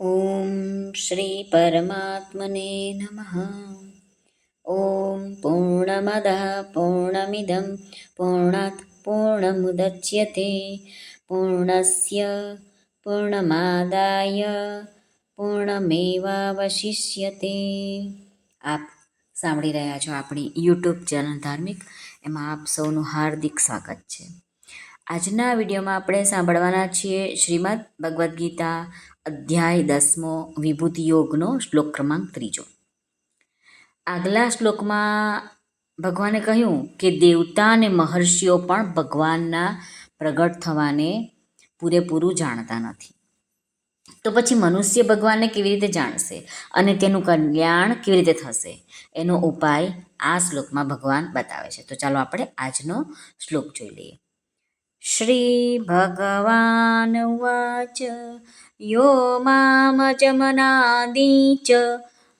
ઓમ શ્રી પરમાત્મને નમઃ ઓમ પૂર્ણમદ પૂર્ણમિદમ પૂર્ણાત પૂર્ણમુદચ્યતે પૂર્ણસ્ય પૂર્ણમાદાય પૂર્ણમેવાવશિષ્યતે આપ સાંભળી રહ્યા છો આપણી યુટ્યુબ ચેનલ ધાર્મિક એમાં આપ સૌનું હાર્દિક સ્વાગત છે આજના વિડીયોમાં આપણે સાંભળવાના છીએ શ્રીમદ ભગવદ્ ગીતા અધ્યાય દસમો વિભૂતિ યોગનો શ્લોક ક્રમાંક ત્રીજો. આગલા શ્લોકમાં ભગવાને કહ્યું કે દેવતા અને મહર્ષિઓ પણ ભગવાનના પ્રગટ થવાને પૂરેપૂરું જાણતા નથી. તો પછી મનુષ્ય ભગવાનને કેવી રીતે જાણશે અને તેનું કલ્યાણ કેવી રીતે થશે? એનો ઉપાય આ શ્લોકમાં ભગવાન બતાવે છે. તો ચાલો આપણે આજનો શ્લોક જોઈ લઈએ. શ્રી ભગવાન વાચ યો મામચમનાદી ચ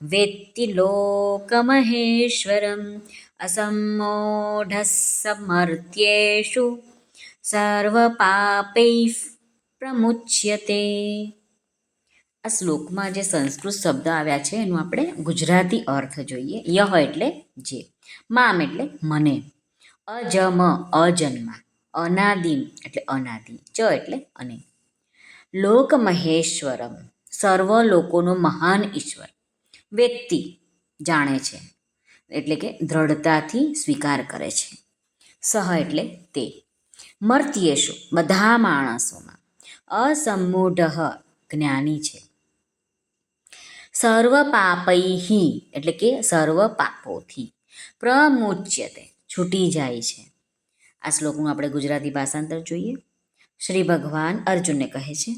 વેત્તિ લોકમહેશ્વરમ અસમ્મોઢ સમર્ત્યેષુ સર્વપાપૈઃ પ્રમુચ્યતે આ શ્લોકમાં જે સંસ્કૃત શબ્દ આવ્યા છે, એનું આપણે ગુજરાતી અર્થ જોઈએ. યહ એટલે જે, મામ એટલે મને. અજમ અજન્મા. અનાદિમ એટલે અનાદિ. ચ એટલે અને. લોક મહેશ્વરમ, સર્વ લોકોનો મહાન ઈશ્વર. વ્યક્તિ જાણે છે, એટલે કે દ્રઢતાથી સ્વીકાર કરે છે. સહ એટલે તે. મર્ત્યેશુ, બધા માણસોમાં. અસમૂઢ જ્ઞાની છે. સર્વ પાપૈહી, એટલે કે સર્વ પાપોથી. પ્રમુચ્યતે, છૂટી જાય છે. આ શ્લોકનું આપણે ગુજરાતી ભાષાંતર જોઈએ. શ્રી ભગવાન અર્જુનને કહે છે,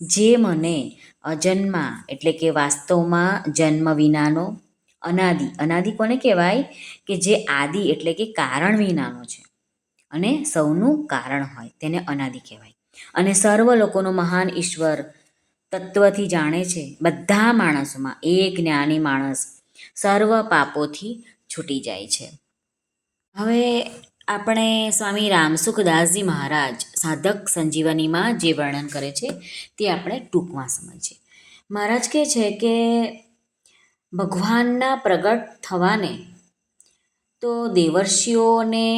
જે મને અજન્મા એટલે કે વાસ્તવમાં જન્મ વિનાનો અનાદિ અનાદિ કોને કહેવાય? કે જે આદિ એટલે કે કારણ વિનાનો છે. અને સૌનું કારણ હોય તેને અનાદિ કહેવાય. અને સર્વ લોકોનો મહાન ઈશ્વર તત્વથી જાણે છે, બધા માણસોમાં એક જ્ઞાની માણસ સર્વ પાપોથી છૂટી જાય છે. હવે આપણે સ્વામી રામસુખદાસજી મહારાજ સાધક સંજીવનીમાં જે વર્ણન કરે છે તે આપણે ટૂંકમાં સમજીએ. મહારાજ કહે છે કે ભગવાનના પ્રગટ થવાને તો દેવર્ષિઓને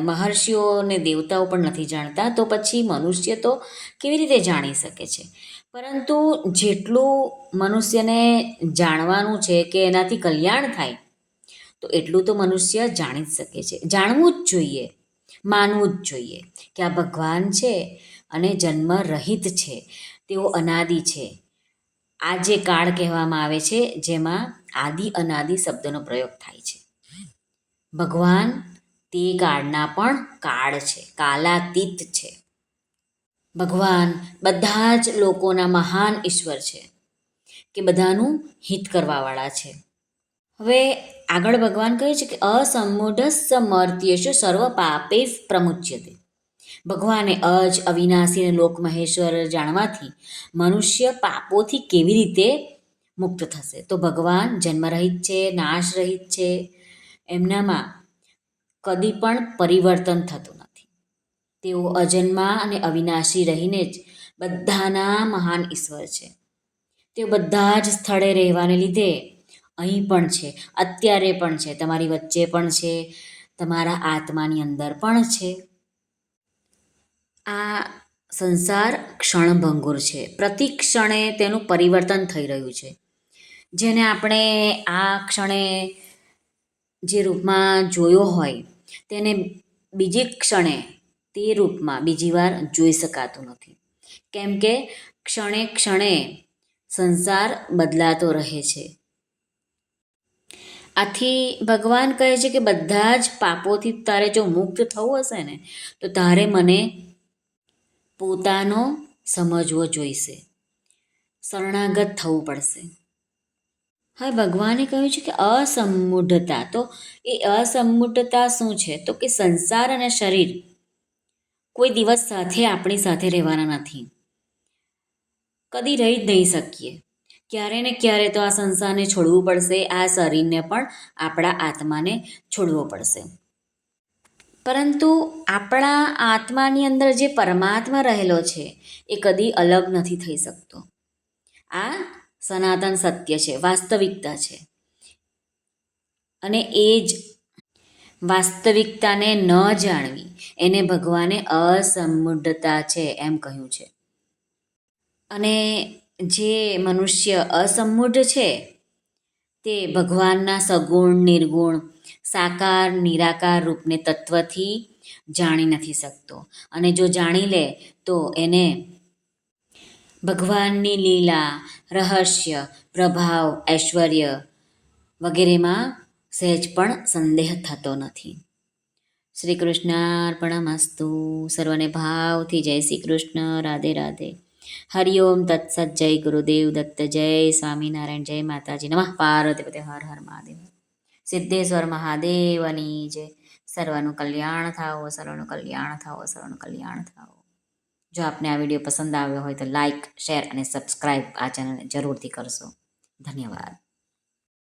મહર્ષિઓ અને દેવતાઓ પણ નથી જાણતા, તો પછી મનુષ્ય તો કેવી રીતે જાણી શકે છે? પરંતુ જેટલું મનુષ્યને જાણવાનું છે કે એનાથી કલ્યાણ થાય તો એટલું તો મનુષ્ય જાણી જ શકે છે. જાણવું જ જોઈએ. માનવું જ જોઈએ કે આ ભગવાન છે અને જન્મ રહિત છે. તેઓ અનાદિ છે. આ જે કાળ કહેવામાં આવે છે, જેમાં આદિ અનાદિ શબ્દનો પ્રયોગ થાય છે. ભગવાન તે કાળના પણ કાળ છે. કાલાતીત છે. ભગવાન બધા જ લોકોના મહાન ઈશ્વર છે કે બધાનું હિત કરવાવાળા છે. હવે આગળ ભગવાન કહે છે કે અસમૂઢ સમર્ત્યેશુ સર્વ પાપે પ્રમુચ્યતે. ભગવાને અજ, અવિનાશી અને લોક મહેશ્વર જાણવાથી મનુષ્ય પાપોથી કેવી રીતે મુક્ત થશે? તો ભગવાન જન્મરહિત છે નાશ રહિત છે, એમનામાં કદી પણ પરિવર્તન થતું નથી. તેઓ અજન્મા અને અવિનાશી રહીને જ બધાના મહાન ઈશ્વર છે. તેઓ બધા જ સ્થળે રહેવાને લીધે અહીં પણ છે, અત્યારે પણ છે, તમારી વચ્ચે પણ છે, તમારા આત્માની અંદર પણ છે. આ સંસાર ક્ષણભંગુર છે. પ્રતિ ક્ષણે તેનું પરિવર્તન થઈ રહ્યું છે. જેને આપણે આ ક્ષણે જે રૂપમાં જોયો હોય, તેને બીજી ક્ષણે તે રૂપમાં બીજી વાર જોઈ શકાતું નથી. કેમ કે ક્ષણે ક્ષણે સંસાર બદલાતો રહે છે. આથી ભગવાન કહે છે કે બધા જ પાપોથી તારે જો મુક્ત થવું હશે ને, તો તારે મને પોતાનો સમજવો જોઈશે. શરણાગત થવું પડશે. હવે ભગવાને કહ્યું છે કે અસમૂઢતા. તો એ અસમૂઢતા શું છે? તો કે સંસાર અને શરીર કોઈ દિવસ સાથે આપણી સાથે રહેવાના નથી. કદી રહી જ નહીં શકીએ. ક્યારે ને ક્યારે તો આ સંસારને છોડવું પડશે, આ શરીરને પણ આપણા આત્માને છોડવો પડશે. પરંતુ આપણા આત્માની અંદર જે પરમાત્મા રહેલો છે, એ કદી અલગ નથી થઈ શકતો. આ સનાતન સત્ય છે, વાસ્તવિકતા છે. અને એ જ વાસ્તવિકતાને ન જાણવી, એને ભગવાને અસમૃદ્ધતા છે એમ કહ્યું છે. અને જે મનુષ્ય અસમૂઢ છે, તે ભગવાનના સગુણ, નિર્ગુણ, સાકાર, નિરાકાર રૂપને તત્વથી જાણી નથી શકતો. અને જો જાણી લે, તો એને ભગવાનની લીલા, રહસ્ય, પ્રભાવ, ઐશ્વર્ય વગેરેમાં સહેજ પણ સંદેહ થતો નથી. શ્રી કૃષ્ણાર્પણમસ્તુ. સર્વને ભાવથી જય શ્રી કૃષ્ણ. રાધે રાધે. હરિઓમ તત્સત જય ગુરુદેવ દત્ત જય સ્વામિનારાયણ જય માતાજી નમઃ પાર્વતી હર હર મહાદેવ સિદ્ધેશ્વર મહાદેવની જય સર્વનું કલ્યાણ થાઓ સર્વનું કલ્યાણ થાઓ સર્વનું કલ્યાણ થાઓ જો આપને આ વીડિયો પસંદ આવ્યો હોય તો લાઈક શેર અને સબસ્ક્રાઈબ આ ચેનલને જરૂરથી કરશો ધન્યવાદ